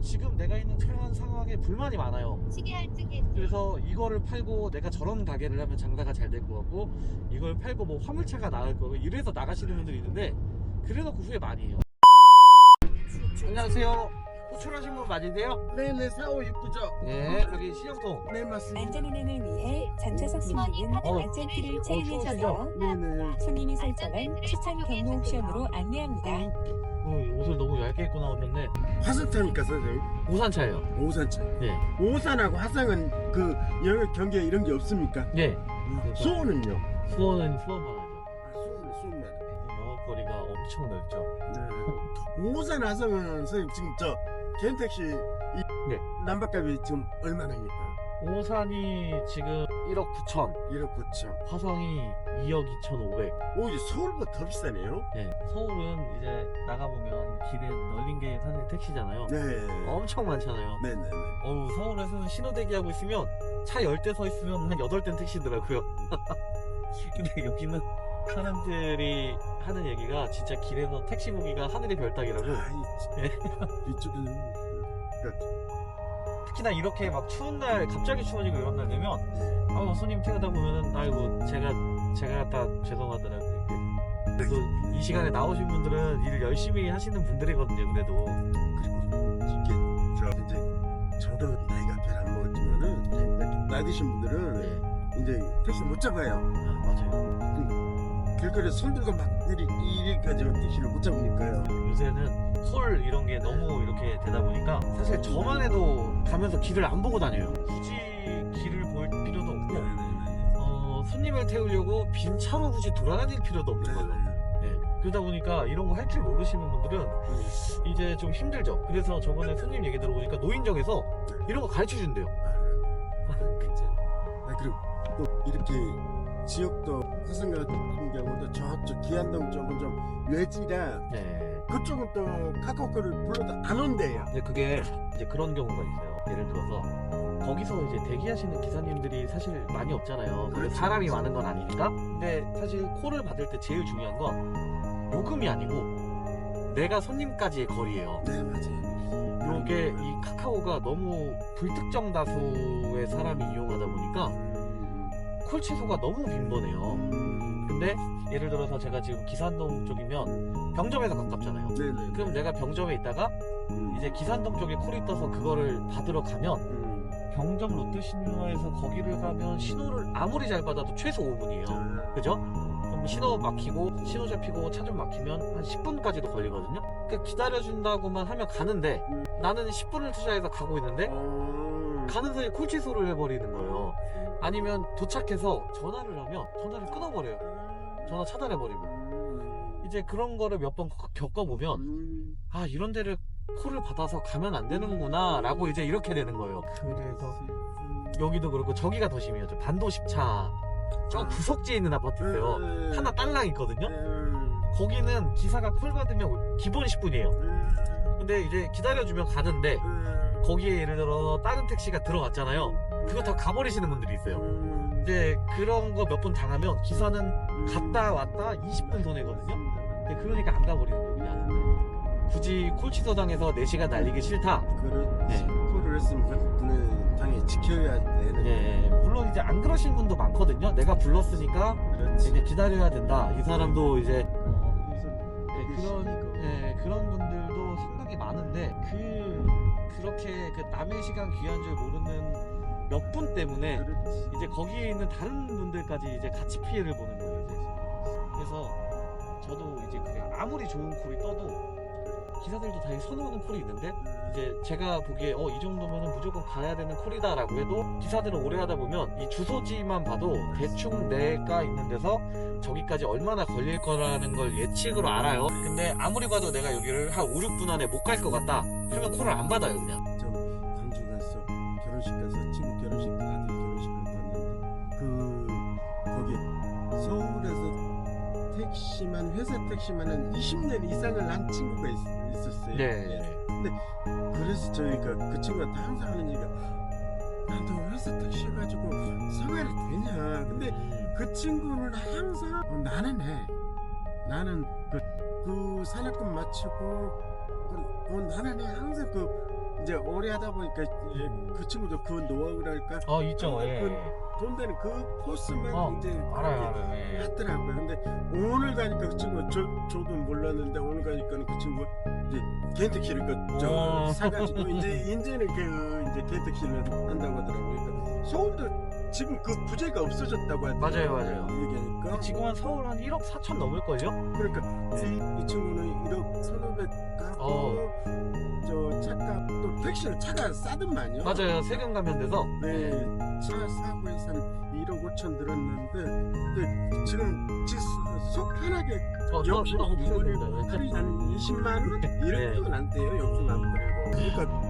지금 내가 있는 처한 상황에 불만이 많아요. 시계 그래서 이거를 팔고 내가 저런 가게를 하면 장사가 잘 될 것 같고 이걸 팔고 뭐 화물차가 나갈 거고 이래서 나가시는 분들이 있는데 그래놓고 후회 많이 해요. 안녕하세요. 호출하신 분 맞으세요? 네네 4, 5, 6구죠. 네, 여기 신영통. 네 맞습니다. 안전운행을 위해 전차석 승객은 어. 안전키를 어, 체인해줘서 네네. 손님이 설정한 추천 경로 옵션으로 안내합니다. 얇게 입고 나오셨네. 화성차니까 선생님. 우산차예요. 오산차. 예. 오산하고 화성은 그 영역 경계 이런 게 없습니까? 예. 수원은요? 수원은 수원만 하죠. 아, 수원은 수원만. 영업거리가 엄청 넓죠. 네. 오산 화성은 선생님 지금 저 개인 택시 이 네. 남바값이 지금 얼마나입니까? 오산이 지금 1억 9천, 1억 9천. 화성이 2억 2,500. 오 이제 서울보다 더 비싸네요. 네. 서울은 이제 나가보면 길에 널린 게 사실 택시잖아요. 네. 엄청 많잖아요. 네네네. 어우, 서울에서는 신호 대기하고 있으면 차 10대 서 있으면 한 8대는 택시더라고요. 근데 여기는 사람들이 하는 얘기가 진짜 길에서 택시 보기가 하늘의 별 따기라고. 아이 예. 이쪽은 특히나 이렇게 막 추운 날, 갑자기 추워지고 이런 날 되면, 네. 아우, 손님 태우다 보면은, 아이고, 제가, 제가 다 죄송하더라고요. 그래도 이 시간에 나오신 분들은 일을 열심히 하시는 분들이거든요, 그래도. 그리고 이게 저 이제 저도 나이가 별 안 먹었지만은 이렇게 나이 드신 분들은 네. 이제 택시 못 잡아요. 아, 맞아요. 길거리에 손 들고 막 이리 이리까지 택시를 못 잡으니까요. 요새는 콜 이런 게 너무 이렇게 되다 보니까 사실 저만 해도 가면서 길을 안 보고 다녀요. 굳이 길을 볼 필요도 없고, 어, 손님을 태우려고 빈 차로 굳이 돌아다닐 필요도 없는 거예요. 네. 그러다 보니까 이런 거 할 줄 모르시는 분들은 이제 좀 힘들죠. 그래서 저번에 손님 얘기 들어보니까 노인정에서 이런 거 가르쳐 준대요. 아, 그리고 또 이렇게 지역도 화성 같은 경우도 저쪽 기안동 쪽은 좀 외지라 네. 그쪽은 또 카카오톡을 불러도 안 온대요. 근데 그게 이제 그런 경우가 있어요. 예를 들어서 거기서 이제 대기하시는 기사님들이 사실 많이 없잖아요. 그렇죠. 사람이 많은 건 아니니까. 근데 사실 콜을 받을 때 제일 중요한 건 요금이 아니고 내가 손님까지의 거리예요. 네 맞아요. 요게 이 카카오가 너무 불특정 다수의 사람이 이용하다 보니까 음, 콜 취소가 너무 빈번해요. 근데 예를 들어서 제가 지금 기산동 쪽이면 병점에서 가깝잖아요. 네네. 그럼 내가 병점에 있다가 이제 기산동 쪽에 콜이 떠서 그거를 받으러 가면 음, 병점 롯데시네마에서 거기를 가면 신호를 아무리 잘 받아도 최소 5분이에요. 그죠? 그럼 신호 막히고 신호 잡히고 차 좀 막히면 한 10분까지도 걸리거든요. 그 기다려준다고만 하면 가는데 음. 나는 10분을 투자해서 가고 있는데 어, 가는 사이에 콜 취소를 해버리는 거예요. 아니면 도착해서 전화를 하면 전화를 끊어버려요. 전화 차단해버리고 음, 이제 그런 거를 몇 번 겪어보면 음, 아 이런 데를 콜을 받아서 가면 안 되는구나 라고 이제 이렇게 되는 거예요. 그래서 여기도 그렇고 저기가 더 심해요. 저 반도십차 저 구석지에 있는 아파트 있어요. 음, 하나 딸랑 있거든요. 음, 거기는 기사가 콜 받으면 기본 10분이에요. 음, 근데 이제 기다려주면 가는데 음, 거기에 예를 들어서 다른 택시가 들어갔잖아요. 그거 다 가버리시는 분들이 있어요. 음, 이제 그런 거 몇 번 당하면 기사는 갔다 왔다 20분 손해거든요. 근데 그러니까 안 가버리는 거예요. 그냥. 굳이 콜 취소 당해서 4시간 날리기 싫다. 그렇지. 네. 콜을 했으면 그는 당연히 지켜야 되는. 예, 물론 이제 안 그러신 분도 많거든요. 내가 불렀으니까 그렇지. 이제 기다려야 된다. 이 사람도 이제 어, 예, 그런 예, 그런 분들도 상당히 많은데 그 그렇게 그 남의 시간 귀한 줄 모르는 몇 분 때문에 그렇지. 이제 거기에 있는 다른 분들까지 이제 같이 피해를 보는 거예요. 이제. 그래서 저도 이제 그냥 아무리 좋은 콜이 떠도 기사들도 다 선호하는 콜이 있는데 이제 제가 보기에 어 이 정도면은 무조건 가야 되는 콜이다라고 해도 기사들은 오래 하다 보면 이 주소지만 봐도 대충 내가 있는 데서 저기까지 얼마나 걸릴 거라는 걸 예측으로 알아요. 근데 아무리 봐도 내가 여기를 한 5, 6분 안에 못 갈 것 같다. 그러면 콜을 안 받아요, 그냥. 택시만 회사 택시만 한 20년 이상을 한 친구가 있, 있었어요. 네. 그래서 저희가 그 친구한테 항상 하는 얘기가 나도 회사 택시 해가지고 생활이 되냐. 근데 그 친구는 항상 어, 나는 해. 나는 그, 그 산악금 마치고 그, 어, 나는 해. 항상 그 이제 오래 하다 보니까 이제 그 친구도 그 노하우랄까 어 있죠. 예. 돈 되는 그 포스만 어, 이제 알아요, 알아요. 예. 하더라고요. 근데 오늘 가니까 그 친구 저 저도 몰랐는데 오늘 가니까는 그 친구 이제 겐트키를 그저 어. 사가지고 이제 이제는 그 이제 겐트키를 한다고 하더라고요. 그러니까 서울도 지금 그 부재가 없어졌다고 하더라고요. 맞아요, 맞아요. 얘기하니까 지금 한 서울 한 1억 4천 넘을걸요? 그러니까 이, 이 친구는 1억 1,500 갖고 어. 저 차값 또 택시는 차가 싸더만요. 맞아요. 세금 감면돼서. 네, 차 사고 해서 한 1억 5천 들었는데 근데 지금 지- 속 편하게 어, 저, 역시 저, 이거를 저, 하루에 한 20만 원? 네. 이렇게는 안 돼요. 욕심 안 부리고. 그러니까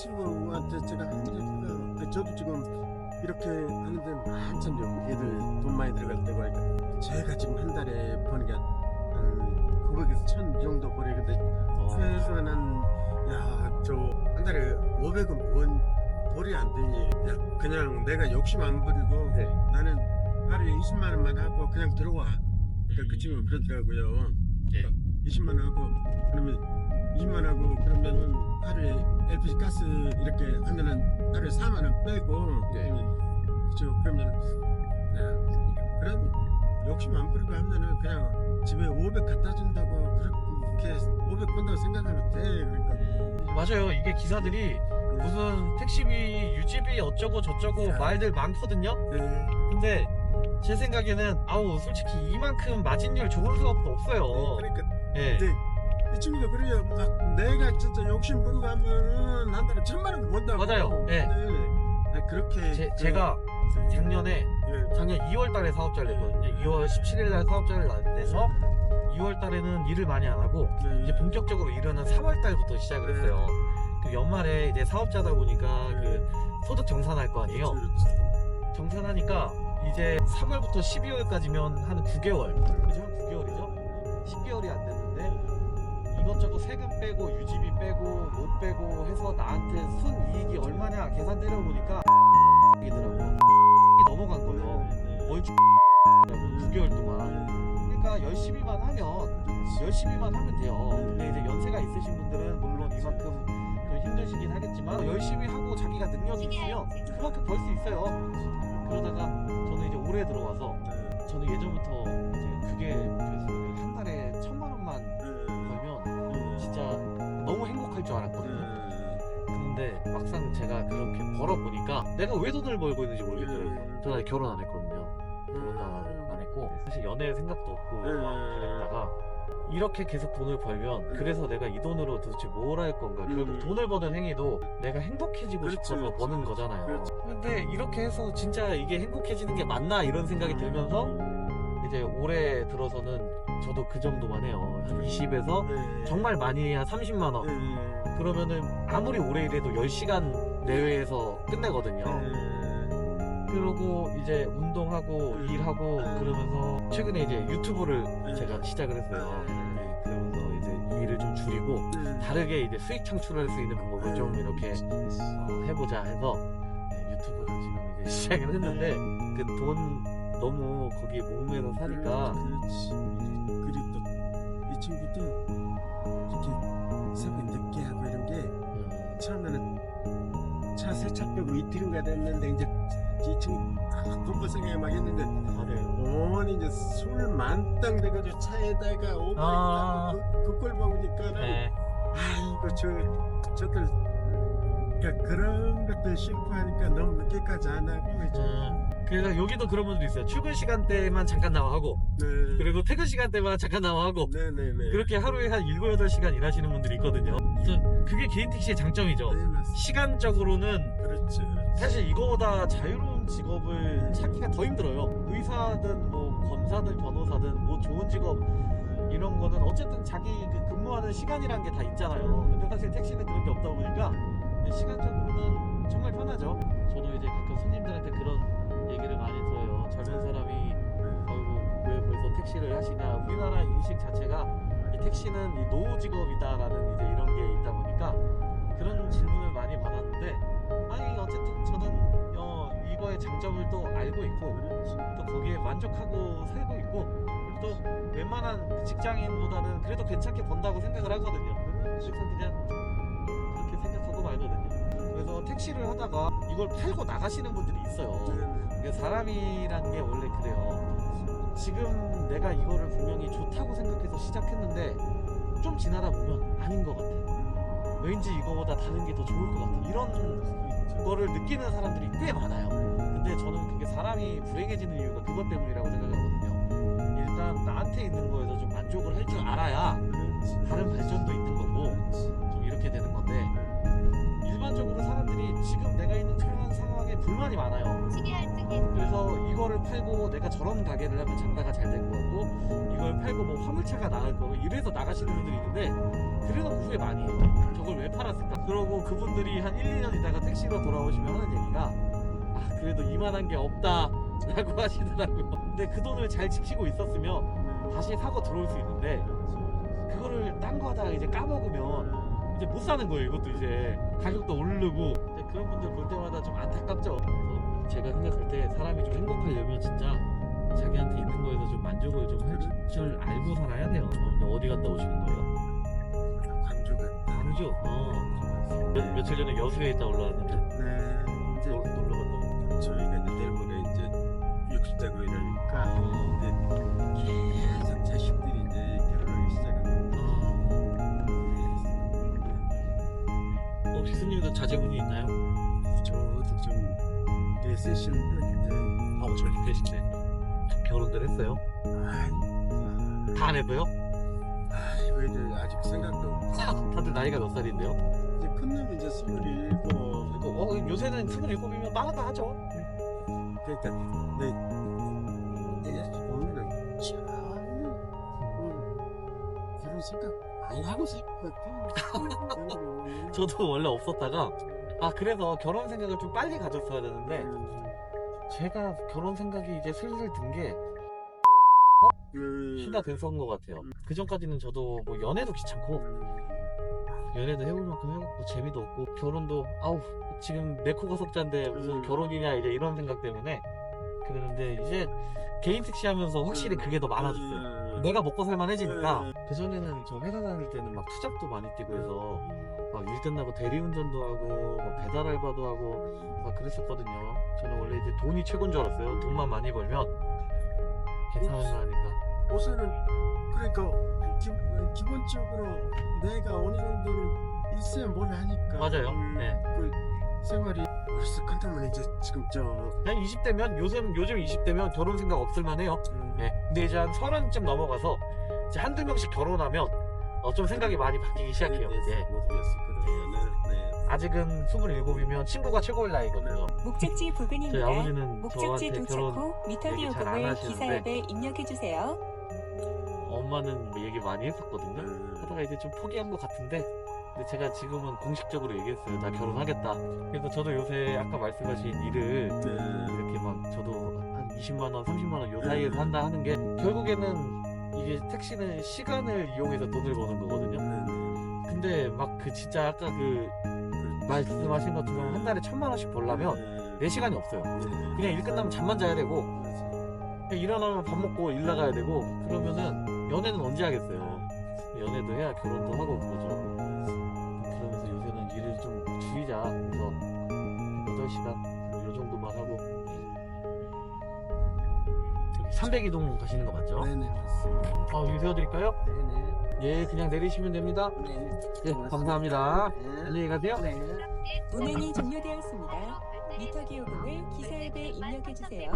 친구한테 제가 한 얘기가 저도 지금 이렇게 하는데 한참 얘들 돈 많이 들어갈 때고 하니까 제가 지금 한 달에 버는 게 한 900에서 1000 정도 버리는데 어. 최소한 야저 한 달에 500은 뭔 벌이 안 되니 야 그냥 내가 욕심 안 부리고 네. 나는 하루에 20만 원만 하고 그냥 들어와 그러니까 그 친구가 그러더라고요 예. 20만 원 하고 그러면 20만 원 하고 그러면은 LPG 가스 이렇게 하면은 하루에 4만 원 빼고 네. 그죠 그러면 야, 그런 욕심 안 부리고 하면은 그냥 집에 500 갖다 준다고 그렇게 500 번다고 생각하면 돼 그러니까 맞아요. 이게 기사들이 무슨 택시비, 유지비 어쩌고 저쩌고 말들 많거든요. 네. 근데 제 생각에는 아우 솔직히 이만큼 마진율 좋은 수업도 없어요. 그러니까 예. 네. 이 친구도 그래요. 막 내가 진짜 욕심 부리고 하면은 한 달에 천만 원 번다고. 맞아요. 네. 아, 그렇게 제, 그- 제가 작년에 예. 작년 2월 달에 사업자를 냈거든요. 2월 17일 날 사업자를 내서 2월 달에는 일을 많이 안 하고 네. 이제 본격적으로 일은 한 3월 달부터 시작을 했어요. 그 연말에 이제 사업자다 보니까 네. 그 소득 정산할 거 아니에요. 정산하니까 이제 3월부터 12월까지면 한 9개월. 그죠? 한 9개월이죠? 10개월이 안 됐는데 이것저것 세금 빼고 유지비 빼고 못 빼고 해서 나한테 순 이익이 얼마냐 계산 때려보니까 이더라고요. 넘어간 거예요. 월주 9개월 동안. 그러니까 열심히만 하면 열심히만 하면 돼요. 근데 이제 연세가 있으신 분들은 물론 이만큼 좀 힘드시긴 하겠지만 열심히 하고 자기가 능력이 있으면 그만큼 벌 수 있어요. 그러다가 저는 이제 올해 들어와서 저는 예전부터 이제 그게 막상 제가 그렇게 벌어보니까 내가 왜 돈을 벌고 있는지 모르겠더라고요. 저는 아직 결혼 안 했거든요. 결혼도 안, 안 했고 사실 연애 생각도 없고 네. 막 그랬다가 이렇게 계속 돈을 벌면 네. 그래서 내가 이 돈으로 도대체 뭘 할 건가 결국 음. 돈을 버는 행위도 내가 행복해지고 그렇죠, 싶어서 그렇죠. 버는 거잖아요 그렇죠. 근데 이렇게 해서 진짜 이게 행복해지는 게 맞나 이런 생각이 들면서 이제 올해 들어서는 저도 그 정도만 해요 한 20에서 정말 많이 해야 30만 원 그러면은 아무리 오래 일해도 10시간 내외에서 끝내거든요 그러고 이제 운동하고 음. 일하고 그러면서 최근에 이제 유튜브를 음. 제가 시작을 했어요. 네, 그러면서 이제 일을 좀 줄이고 네. 다르게 이제 수익 창출할 수 있는 방법을 좀 이렇게 어, 해보자 해서 네, 유튜브를 지금 이제 시작을 했는데 그 돈 너무 거기에 목매서 사니까 그렇지. 그리고 또 이 친구도 음, 처음에는 차 세차 빼고 이틀인가 됐는데 이제 이 친구 아, 막 했는데 맞아요. 어머니 이제 술 만땅 돼가지고 차에다가 오고 아. 그걸 먹으니까 네. 아이고 저 저들 그러니까 그런 것들 싫고 하니까 너무 늦게까지 안 하고 이제 음, 그래서 여기도 그런 분들이 있어요. 출근 시간대만 잠깐 나와 하고 네. 그리고 퇴근 시간대만 잠깐 나와 하고 네네네 그렇게 하루에 한 7, 8시간 일하시는 분들이 있거든요. 그래서 그게 개인 택시의 장점이죠. 네 맞습니다 시간적으로는 그렇지 사실 이거보다 자유로운 직업을 찾기가 더 힘들어요. 의사든 뭐 검사든 변호사든 뭐 좋은 직업 이런 거는 어쨌든 자기 그 근무하는 시간이란 게 다 있잖아요. 근데 사실 택시는 그런 게 없다 보니까 시간적으로는 정말 편하죠. 저도 이제 가끔 손님들한테 그런 얘기를 많이 들어요. 젊은 사람이 아이고 왜 벌써 택시를 하시냐. 우리나라 인식 자체가 이 택시는 이 노후 직업이다라는 이제 이런 게 있다 보니까 그런 질문을 많이 받았는데 아니 어쨌든 저는 어, 이거의 장점을 또 알고 있고 또 거기에 만족하고 살고 있고 또 웬만한 직장인보다는 그래도 괜찮게 번다고 생각을 하거든요. 그래서 그냥 말거든요. 그래서 택시를 하다가 이걸 팔고 나가시는 분들이 있어요. 이게 사람이란 게 원래 그래요. 지금 내가 이거를 분명히 좋다고 생각해서 시작했는데 좀 지나다 보면 아닌 것 같아. 왠지 이거보다 다른 게 더 좋을 것 같아. 이런 거를 느끼는 사람들이 꽤 많아요. 근데 저는 그게 사람이 불행해지는 이유가 그것 때문이라고 생각하거든요. 일단 나한테 있는 거에서 좀 만족을 할 줄 알아야 다른 발전도 있는 거고 좀 이렇게 되는 건데 일반적으로 사람들이 지금 내가 있는 처한 상황에 불만이 많아요. 그래서 이거를 팔고 내가 저런 가게를 하면 장사가 잘 될 거고 이걸 팔고 뭐 화물차가 나갈 거고 이래서 나가시는 분들이 있는데 그래놓고 후회 많이 해요. 저걸 왜 팔았을까? 그러고 그분들이 한 1, 2년 있다가 택시로 돌아오시면 하는 얘기가 아 그래도 이만한 게 없다 라고 하시더라고요. 근데 그 돈을 잘 지키고 있었으면 다시 사고 들어올 수 있는데 그거를 딴 거 하다가 이제 까먹으면 이제 못 사는 거예요. 이것도 이제 가격도 오르고 이제 그런 분들 볼 때마다 좀 안타깝죠. 그래서 제가 생각할 때 사람이 좀 행복하려면 진짜 자기한테 있는 거에서 좀 만족을 좀 할 줄 알고 살아야 돼요. 어디 갔다 오시는 거예요? 광주 갔다. 광주. 어. 며, 며칠 전에 여수에 있다 올라왔는데 네. 이제 놀- 놀러 갔다. 저희가 이제 모레 이제 육식자고 이러니까 어. 이제 계속 이제 아, 스님도 자제분이 있나요? 저도 좀 내세시는 편인데 아, 저렇게 계신데 결혼들 했어요? 아이 다안 해도요? 아이 왜 이래 아직 생각도 없고 다들 나이가 몇 살인데요? 이제 큰 놈이 이제 스물일곱 그리고 어, 요새는 27이면 빠르다 하죠. 그러니까 내 내가 보면은 참 음, 그런 생각 많이 하고 있을 것 같아. 저도 원래 없었다가 아 그래서 결혼 생각을 좀 빨리 가졌어야 되는데 제가 결혼 생각이 이제 슬슬 든게그 시가 돼서인 것 같아요. 그 전까지는 저도 뭐 연애도 귀찮고 연애도 해볼 만큼 해봤고 재미도 없고 결혼도 아우 지금 내 코가 석자인데 무슨 음. 결혼이냐 이제 이런 생각 때문에 그랬는데 이제 개인 택시 하면서 확실히 그게 더 많아졌어요. 내가 먹고 살만해지니까 그 전에는 저 회사 다닐 때는 막 투잡도 많이 뛰고 해서 막 일 끝나고 대리운전도 하고 막 배달 알바도 하고 막 그랬었거든요. 저는 원래 이제 돈이 최고인 줄 알았어요. 돈만 많이 벌면 괜찮은 거 아닌가. 옷은 그러니까 기, 기본적으로 내가 어느 정도는 있어야 뭘 하니까 맞아요. 음, 네. 그 생활이 벌써 간다면 이제 지금 저 그냥 20대면 요즘 요즘 20대면 결혼 생각 없을 만 해요. 음, 네. 근데 이제 한 서른쯤 넘어가서 이제 한두 명씩 결혼하면 어, 좀 생각이 많이 바뀌기 시작해요. 네, 네. 거라면 네. 아직은 27이면 친구가 최고일 나이거든요. 목적지 저희 부근입니다. 아버지는 목적지 저한테 도착 결혼 후 미터 얘기 잘 안 비요금을 하시는데. 기사 앱에 입력해 주세요. 엄마는 얘기 많이 했었거든요. 음, 하다가 이제 좀 포기한 것 같은데 근데 제가 지금은 공식적으로 얘기했어요. 나 결혼하겠다. 그래서 저도 요새 아까 말씀하신 일을 네. 이렇게 막 저도 한 20만 원, 30만 원 요 사이에서 한다 하는 게 결국에는 이게 택시는 시간을 이용해서 돈을 버는 거거든요. 네, 근데 막 그 진짜 아까 그 말씀하신 것처럼 한 달에 천만 원씩 벌려면 네. 내 시간이 없어요. 네. 그냥 일 끝나면 잠만 자야 되고 그냥 일어나면 밥 먹고 일 나가야 되고 그러면은 연애는 언제 하겠어요. 연애도 해야 결혼도 하고 그러죠. 그러면서 요새는 일을 좀 줄이자. 그래서 8시간 302동 가시는 거 맞죠? 네네 맞습니다. 아, 여기 세워드릴까요? 네네. 예, 그냥 내리시면 됩니다. 네. 예, 감사합니다. 네. 안녕히 가세요. 네. 운행이 종료되었습니다. 미터 기요금을 기사 앱에 입력해 주세요.